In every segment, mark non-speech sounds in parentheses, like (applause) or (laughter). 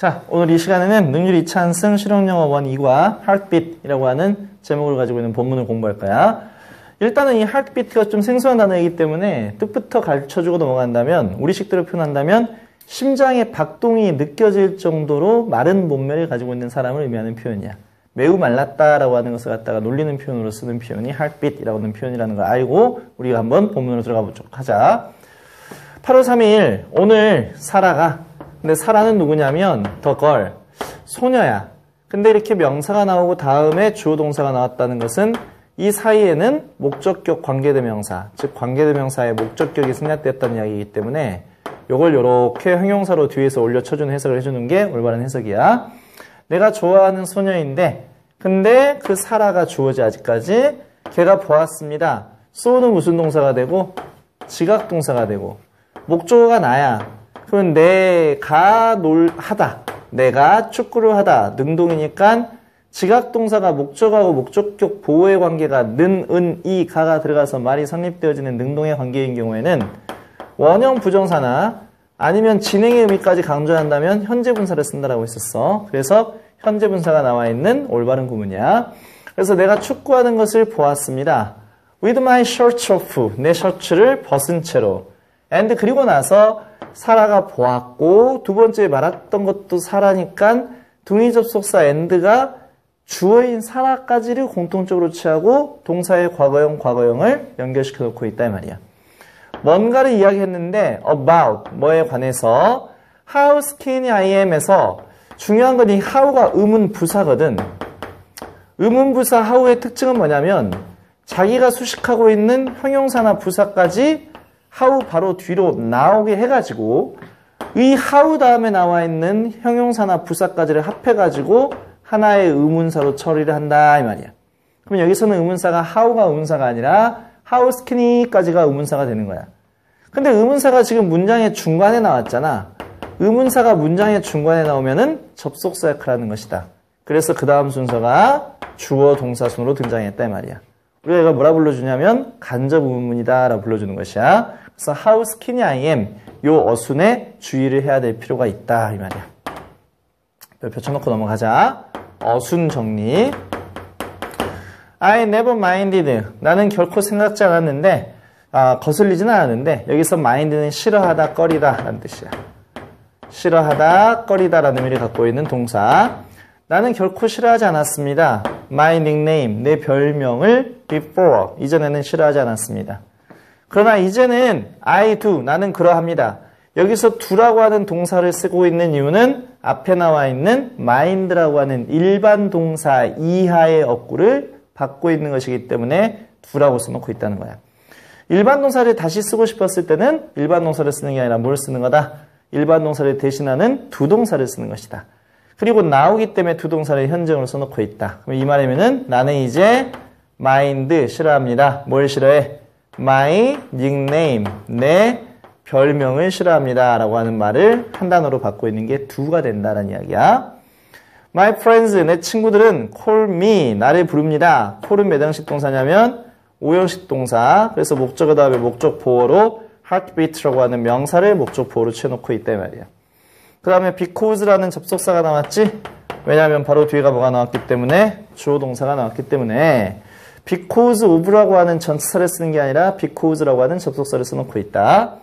자, 오늘 이 시간에는 능률 2차 한승 실용영어 1 2과 heartbeat이라고 하는 제목을 가지고 있는 본문을 공부할 거야. 일단은 이 heartbeat가 좀 생소한 단어이기 때문에 뜻부터 가르쳐주고 넘어간다면 우리식대로 표현한다면 심장의 박동이 느껴질 정도로 마른 몸매를 가지고 있는 사람을 의미하는 표현이야. 매우 말랐다라고 하는 것을 갖다가 놀리는 표현으로 쓰는 표현이 heartbeat이라고 하는 표현이라는 걸 알고 우리가 한번 본문으로 들어가 보도록 하자. 8월 3일 오늘 사라가 근데 사라는 누구냐면 더 걸 소녀야. 근데 이렇게 명사가 나오고 다음에 주어 동사가 나왔다는 것은 이 사이에는 목적격 관계대명사, 즉 관계대명사의 목적격이 생략됐다는 이야기이기 때문에 이걸 이렇게 형용사로 뒤에서 올려 쳐주는 해석을 해주는 게 올바른 해석이야. 내가 좋아하는 소녀인데 근데 그 사라가 주어지 아직까지 걔가 보았습니다. 쏘는 무슨 동사가 되고 지각 동사가 되고 목적어가 나야. 그러면 내가 놀 하다. 내가 축구를 하다. 능동이니까 지각 동사가 목적하고 목적격 보호의 관계가 는, 은, 이, 가가 들어가서 말이 성립되어지는 능동의 관계인 경우에는 원형 부정사나 아니면 진행의 의미까지 강조한다면 현재 분사를 쓴다라고 했었어. 그래서 현재 분사가 나와 있는 올바른 구문이야. 그래서 내가 축구하는 것을 보았습니다. With my shirt off. 내 셔츠를 벗은 채로. and 그리고 나서 사라가 보았고 두 번째 말했던 것도 사라니까 동의 접속사 end가 주어인 사라까지를 공통적으로 취하고 동사의 과거형, 과거형을 연결시켜 놓고 있다 이 말이야. 뭔가를 이야기했는데 about 뭐에 관해서 how skinny I am에서 중요한 건 이 how가 의문 부사거든. 의문 부사 how의 특징은 뭐냐면 자기가 수식하고 있는 형용사나 부사까지 how 바로 뒤로 나오게 해가지고 이 how 다음에 나와 있는 형용사나 부사까지를 합해가지고 하나의 의문사로 처리를 한다 이 말이야. 그럼 여기서는 의문사가 how가 의문사가 아니라 how skinny까지가 의문사가 되는 거야. 근데 의문사가 지금 문장의 중간에 나왔잖아. 의문사가 문장의 중간에 나오면은 접속사 역할을 하는 것이다. 그래서 그 다음 순서가 주어 동사 순으로 등장했다 이 말이야. 우리가 이걸 뭐라 불러주냐면 간접 의문이다 라고 불러주는 것이야. 그래서 how skinny I am 요 어순에 주의를 해야 될 필요가 있다 이 말이야. 별표 쳐놓고 넘어가자. 어순 정리. I never minded. 나는 결코 생각지 않았는데 아, 거슬리지는 않았는데 여기서 mind는 싫어하다, 꺼리다 라는 뜻이야. 싫어하다, 꺼리다 라는 의미를 갖고 있는 동사. 나는 결코 싫어하지 않았습니다. My nickname, 내 별명을 before, 이전에는 싫어하지 않았습니다. 그러나 이제는 I do, 나는 그러합니다. 여기서 do라고 하는 동사를 쓰고 있는 이유는 앞에 나와 있는 mind라고 하는 일반 동사 이하의 어구를 받고 있는 것이기 때문에 do라고 써놓고 있다는 거야. 일반 동사를 다시 쓰고 싶었을 때는 일반 동사를 쓰는 게 아니라 뭘 쓰는 거다? 일반 동사를 대신하는 두 동사를 쓰는 것이다. 그리고 나오기 때문에 두 동사를 현정으로 써놓고 있다. 이 말이면은 나는 이제 mind 싫어합니다. 뭘 싫어해? my nickname 내 별명을 싫어합니다. 라고 하는 말을 한 단어로 받고 있는 게 두가 된다는 이야기야. My friends, 내 친구들은 call me, 나를 부릅니다. call은 몇 형식 동사냐면 5형식 동사. 그래서 목적어 다음에 목적 보어로 heartbeat라고 하는 명사를 목적 보어로 채놓고 있다 말이야. 그 다음에 because라는 접속사가 나왔지? 왜냐하면 바로 뒤에가 뭐가 나왔기 때문에 주어 동사가 나왔기 때문에 because of라고 하는 전치사를 쓰는 게 아니라 because라고 하는 접속사를 써놓고 있다.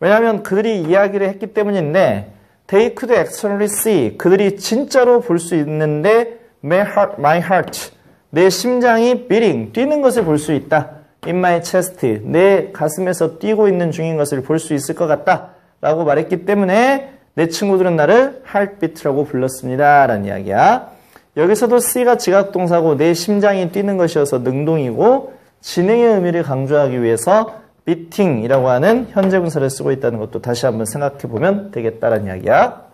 왜냐하면 그들이 이야기를 했기 때문인데 they could actually see 그들이 진짜로 볼 수 있는데 my heart, my heart 내 심장이 beating 뛰는 것을 볼 수 있다. in my chest 내 가슴에서 뛰고 있는 중인 것을 볼 수 있을 것 같다. 라고 말했기 때문에 내 친구들은 나를 heartbeat라고 불렀습니다. 라는 이야기야. 여기서도 C가 지각동사고 내 심장이 뛰는 것이어서 능동이고 진행의 의미를 강조하기 위해서 beating이라고 하는 현재 분사를 쓰고 있다는 것도 다시 한번 생각해 보면 되겠다라는 이야기야.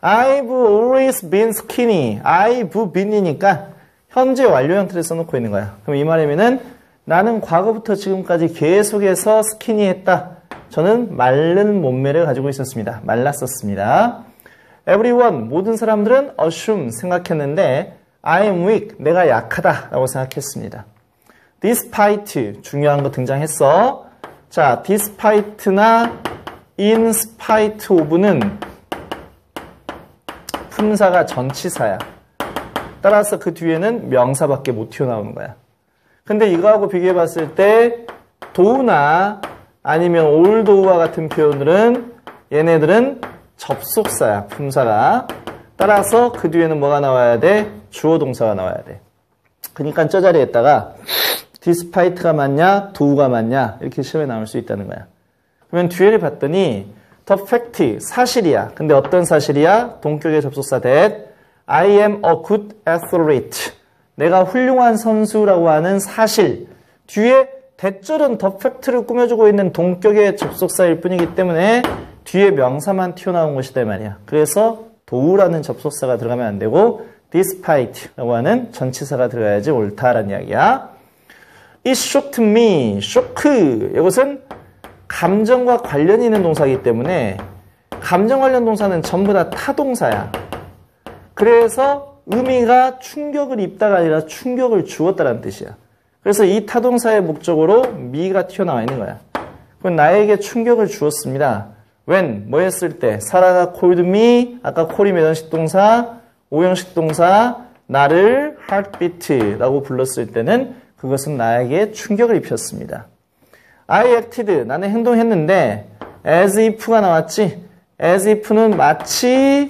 I've always been skinny. I've been이니까 현재 완료 형태를 써놓고 있는 거야. 그럼 이 말이면은 나는 과거부터 지금까지 계속해서 스키니했다. 저는 마른 몸매를 가지고 있었습니다. 말랐었습니다. Everyone, 모든 사람들은 assume, 생각했는데 I am weak, 내가 약하다 라고 생각했습니다. despite, 중요한 거 등장했어. 자, despite나 in spite of는 품사가 전치사야. 따라서 그 뒤에는 명사밖에 못 튀어나오는 거야. 근데 이거하고 비교해 봤을 때 도우나 아니면 올도우와 같은 표현들은 얘네들은 접속사야, 품사가. 따라서 그 뒤에는 뭐가 나와야 돼? 주어 동사가 나와야 돼. 그러니까 저 자리에다가 디스파이트가 맞냐, 도우가 맞냐 이렇게 시험에 나올 수 있다는 거야. 그러면 뒤에를 봤더니 the fact 사실이야. 근데 어떤 사실이야? 동격의 접속사 that I am a good athlete. 내가 훌륭한 선수라고 하는 사실. 뒤에 대절은 더 팩트를 꾸며주고 있는 동격의 접속사일 뿐이기 때문에 뒤에 명사만 튀어나온 것이다 말이야. 그래서 도우라는 접속사가 들어가면 안 되고 despite라고 하는 전치사가 들어가야지 옳다라는 이야기야. It shocked me. shock. 이것은 감정과 관련이 있는 동사이기 때문에 감정 관련 동사는 전부 다 타동사야. 그래서 의미가 충격을 입다가 아니라 충격을 주었다는 뜻이야. 그래서 이 타동사의 목적으로 미가 튀어나와 있는 거야. 그럼 나에게 충격을 주었습니다. when 뭐 했을 때 사라가 called me 아까 call이 매전식 동사 오형식 동사 나를 heartbeat라고 불렀을 때는 그것은 나에게 충격을 입혔습니다. I acted 나는 행동했는데 as if가 나왔지 as if는 마치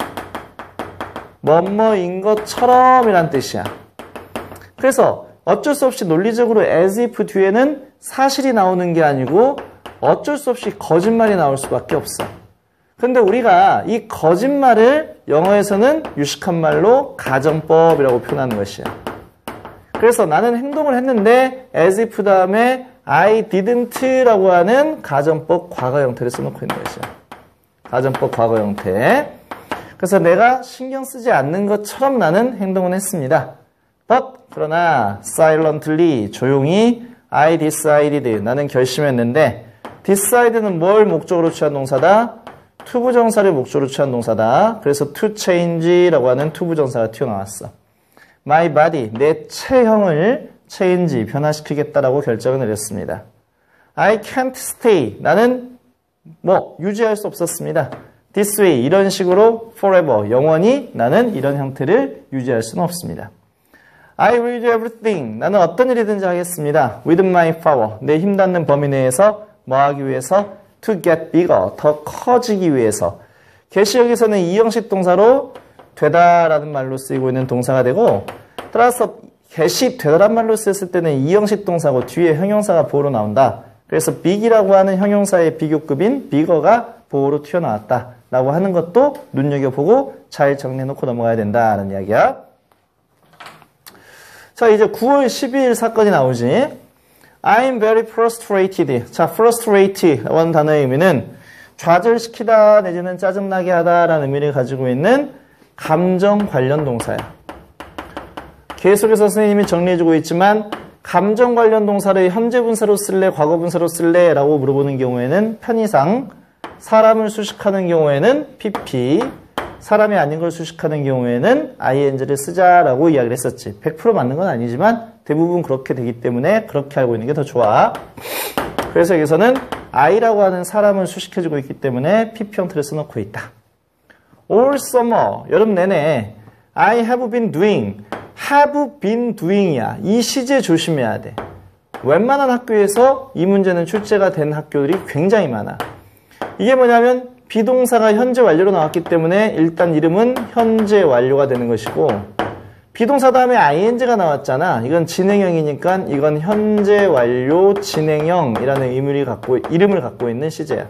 뭐뭐인 것처럼 이란 뜻이야. 그래서 어쩔 수 없이 논리적으로 as if 뒤에는 사실이 나오는 게 아니고 어쩔 수 없이 거짓말이 나올 수밖에 없어. 근데 우리가 이 거짓말을 영어에서는 유식한 말로 가정법이라고 표현하는 것이야. 그래서 나는 행동을 했는데 as if 다음에 I didn't라고 하는 가정법 과거 형태를 써놓고 있는 것이야. 가정법 과거 형태. 그래서 내가 신경 쓰지 않는 것처럼 나는 행동을 했습니다. But 그러나 silently 조용히 I decided 나는 결심했는데 decid는 뭘 목적으로 취한 동사다? 투부정사를 목적으로 취한 동사다. 그래서 to change라고 하는 투부정사가 튀어나왔어. My body 내 체형을 change 변화시키겠다라고 결정을 내렸습니다. I can't stay 나는 뭐 유지할 수 없었습니다. This way 이런 식으로 forever 영원히 나는 이런 형태를 유지할 수는 없습니다. I will do everything 나는 어떤 일이든지 하겠습니다. With my power 내 힘 닿는 범위 내에서 뭐 하기 위해서 to get bigger 더 커지기 위해서 계시역에서는 이 형식 동사로 되다라는 말로 쓰이고 있는 동사가 되고 따라서 개시 되다란 말로 쓰였을 때는 이 형식 동사고 뒤에 형용사가 보호로 나온다. 그래서 big이라고 하는 형용사의 비교급인 bigger가 보호로 튀어나왔다. 라고 하는 것도 눈여겨보고 잘 정리해놓고 넘어가야 된다는 이야기야. 자, 이제 9월 12일 사건이 나오지. I'm very frustrated. 자, frustrate라고 하는 단어의 의미는 좌절시키다 내지는 짜증나게 하다라는 의미를 가지고 있는 감정 관련 동사야. 계속해서 선생님이 정리해주고 있지만 감정 관련 동사를 현재 분사로 쓸래, 과거 분사로 쓸래 라고 물어보는 경우에는 편의상 사람을 수식하는 경우에는 pp, 사람이 아닌 걸 수식하는 경우에는 ing를 쓰자라고 이야기를 했었지. 100% 맞는 건 아니지만 대부분 그렇게 되기 때문에 그렇게 알고 있는 게 더 좋아. 그래서 여기서는 I라고 하는 사람을 수식해주고 있기 때문에 PP 형태를 써놓고 있다. All summer, 여름 내내 I have been doing, have been doing이야. 이 시제 조심해야 돼. 웬만한 학교에서 이 문제는 출제가 된 학교들이 굉장히 많아. 이게 뭐냐면 비동사가 현재 완료로 나왔기 때문에 일단 이름은 현재 완료가 되는 것이고 비동사 다음에 ing가 나왔잖아. 이건 진행형이니까 이건 현재 완료 진행형이라는 의미를 갖고 이름을 갖고 있는 시제야.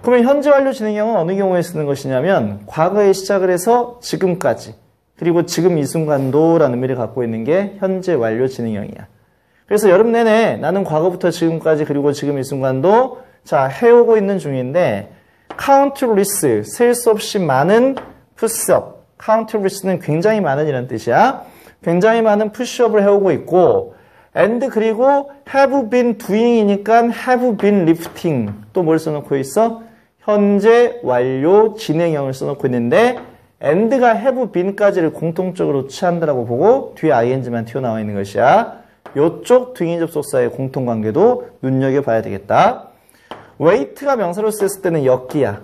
그러면 현재 완료 진행형은 어느 경우에 쓰는 것이냐면 과거에 시작을 해서 지금까지 그리고 지금 이 순간도라는 의미를 갖고 있는 게 현재 완료 진행형이야. 그래서 여름 내내 나는 과거부터 지금까지 그리고 지금 이 순간도 자, 해오고 있는 중인데 countless, 셀 수 없이 많은 푸시업. countless는 굉장히 많은 이라는 뜻이야. 굉장히 많은 푸시업을 해오고 있고 and 그리고 have been doing이니까 have been lifting 또 뭘 써놓고 있어? 현재 완료 진행형을 써놓고 있는데 and가 have been까지를 공통적으로 취한다라고 보고 뒤에 ing만 튀어나와 있는 것이야. 요쪽 등인 접속사의 공통관계도 눈여겨봐야 되겠다. 웨이트가 명사로 쓰였을 때는 역기야.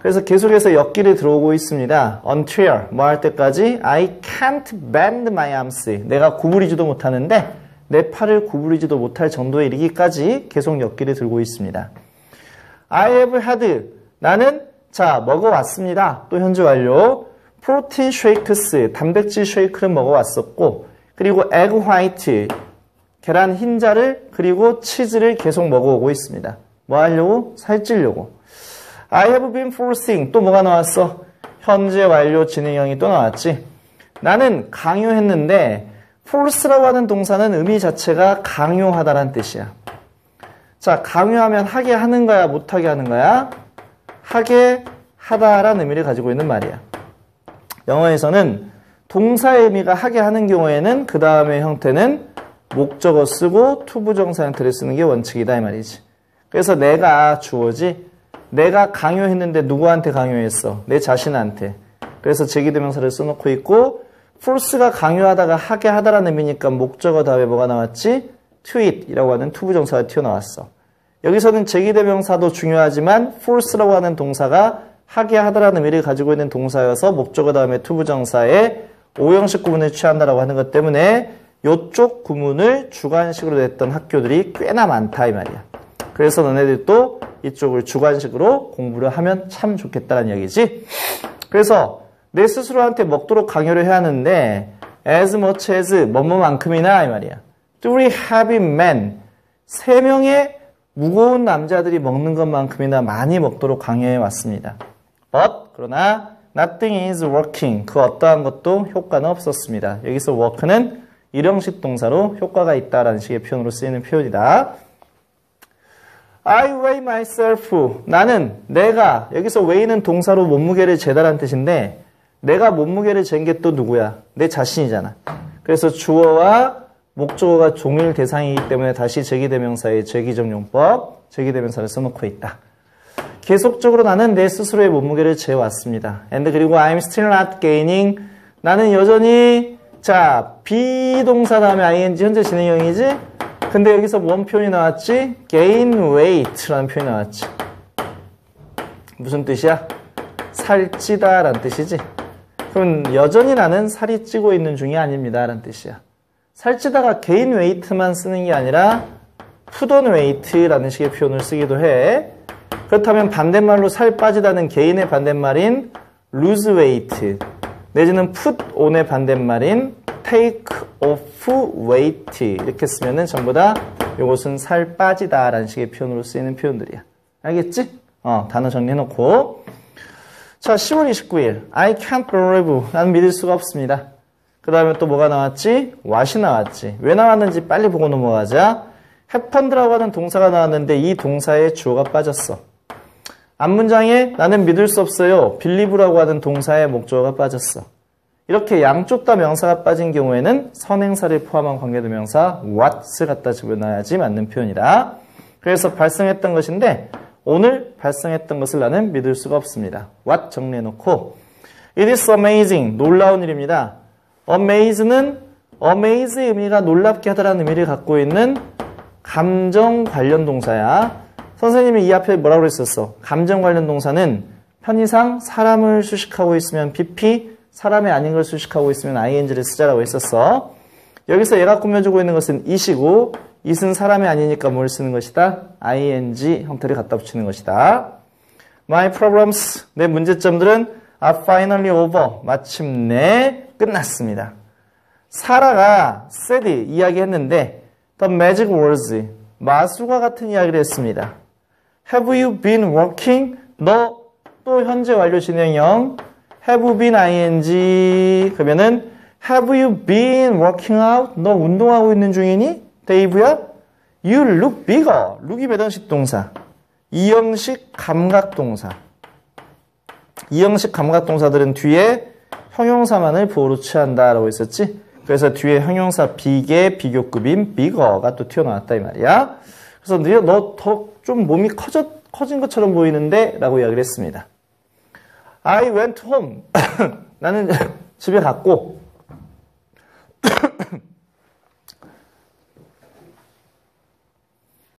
그래서 계속해서 역길이 들어오고 있습니다. until 뭐 할 때까지 I can't bend my arms. 내가 구부리지도 못하는데 내 팔을 구부리지도 못할 정도에 이르기까지 계속 역길이 들고 있습니다. I have had 나는 자 먹어왔습니다. 또 현재 완료. 프로틴 쉐이크스 단백질 쉐이크를 먹어왔었고 그리고 에그 화이트 계란 흰자를 그리고 치즈를 계속 먹어오고 있습니다. 뭐 하려고? 살찌려고. I have been forcing 또 뭐가 나왔어? 현재 완료 진행형이 또 나왔지. 나는 강요했는데 force라고 하는 동사는 의미 자체가 강요하다란 뜻이야. 자, 강요하면 하게 하는 거야, 못하게 하는 거야? 하게 하다라는 의미를 가지고 있는 말이야. 영어에서는 동사의 의미가 하게 하는 경우에는 그 다음의 형태는 목적어 쓰고 투부정사 형태를 쓰는 게 원칙이다 이 말이지. 그래서 내가 주어지 내가 강요했는데 누구한테 강요했어? 내 자신한테. 그래서 제기대명사를 써놓고 있고 force가 강요하다가 하게 하다라는 의미니까 목적어 다음에 뭐가 나왔지? it이라고 하는 투부정사가 튀어나왔어. 여기서는 제기대명사도 중요하지만 force라고 하는 동사가 하게 하다라는 의미를 가지고 있는 동사여서 목적어 다음에 투부정사에 오형식 구문을 취한다라고 하는 것 때문에 이쪽 구문을 주관식으로 냈던 학교들이 꽤나 많다 이 말이야. 그래서 너네들도 이쪽을 주관식으로 공부를 하면 참 좋겠다는 이야기지. 그래서 내 스스로한테 먹도록 강요를 해야 하는데 as much as 뭐뭐만큼이나 이 말이야. Three heavy men 세 명의 무거운 남자들이 먹는 것만큼이나 많이 먹도록 강요해 왔습니다. But 그러나 nothing is working 그 어떠한 것도 효과는 없었습니다. 여기서 work는 일형식 동사로 효과가 있다라는 식의 표현으로 쓰이는 표현이다. I weigh myself. 나는 내가 여기서 weigh는 동사로 몸무게를 재다란 뜻인데 내가 몸무게를 잰 게 또 누구야? 내 자신이잖아. 그래서 주어와 목적어가 종일 대상이기 때문에 다시 제기대명사의 제기정용법, 제기대명사를 써놓고 있다. 계속적으로 나는 내 스스로의 몸무게를 재왔습니다. and 그리고 I'm still not gaining. 나는 여전히 자 비동사 다음에 ing 현재 진행형이지. 근데 여기서 뭔 표현이 나왔지? gain weight라는 표현이 나왔지. 무슨 뜻이야? 살찌다 라는 뜻이지. 그럼 여전히 나는 살이 찌고 있는 중이 아닙니다 라는 뜻이야. 살찌다가 gain weight만 쓰는 게 아니라 on weight라는 식의 표현을 쓰기도 해. 그렇다면 반대말로 살 빠지다는 개인의 반대말인 lose weight 내지는 put on의 반대말인 take off weight 이렇게 쓰면은 전부 다 이것은 살 빠지다 라는 식의 표현으로 쓰이는 표현들이야. 알겠지? 어, 단어 정리해놓고 자 10월 29일 I can't believe 나는 믿을 수가 없습니다. 그 다음에 또 뭐가 나왔지? what이 나왔지. 왜 나왔는지 빨리 보고 넘어가자. happened라고 하는 동사가 나왔는데 이 동사에 주어가 빠졌어. 앞문장에 나는 믿을 수 없어요. 빌리브라고 하는 동사의 목적어가 빠졌어. 이렇게 양쪽 다 명사가 빠진 경우에는 선행사를 포함한 관계대명사 what을 갖다 집어넣어야지 맞는 표현이다. 그래서 발생했던 것인데 오늘 발생했던 것을 나는 믿을 수가 없습니다. what 정리해놓고 It is amazing. 놀라운 일입니다. amaze는 amaze의 의미가 놀랍게 하다라는 의미를 갖고 있는 감정 관련 동사야. 선생님이 이 앞에 뭐라고 그랬었어? 감정 관련 동사는 편의상 사람을 수식하고 있으면 PP, 사람이 아닌 걸 수식하고 있으면 ing를 쓰자라고 했었어. 여기서 얘가 꾸며주고 있는 것은 it이고 it은 사람이 아니니까 뭘 쓰는 것이다? ing 형태를 갖다 붙이는 것이다. My problems, 내 문제점들은 are finally over. 마침내 끝났습니다. 사라가 said 이야기했는데 the magic words, 마술과 같은 이야기를 했습니다. Have you been working? 너 또 현재 완료 진행형 have been ing 그러면은 have you been working out? 너 운동하고 있는 중이니? 데이브야? You look bigger. look이 배단식 동사. 이형식 감각 동사. 이형식 감각 동사들은 뒤에 형용사만을 보호로 취한다라고 했었지. 그래서 뒤에 형용사 big의 비교급인 bigger가 또 튀어나왔다 이 말이야. 그래서 너더 좀 몸이 커져, 커진 것처럼 보이는데 라고 이야기를 했습니다. I went home. (laughs) 나는 (laughs) 집에 갔고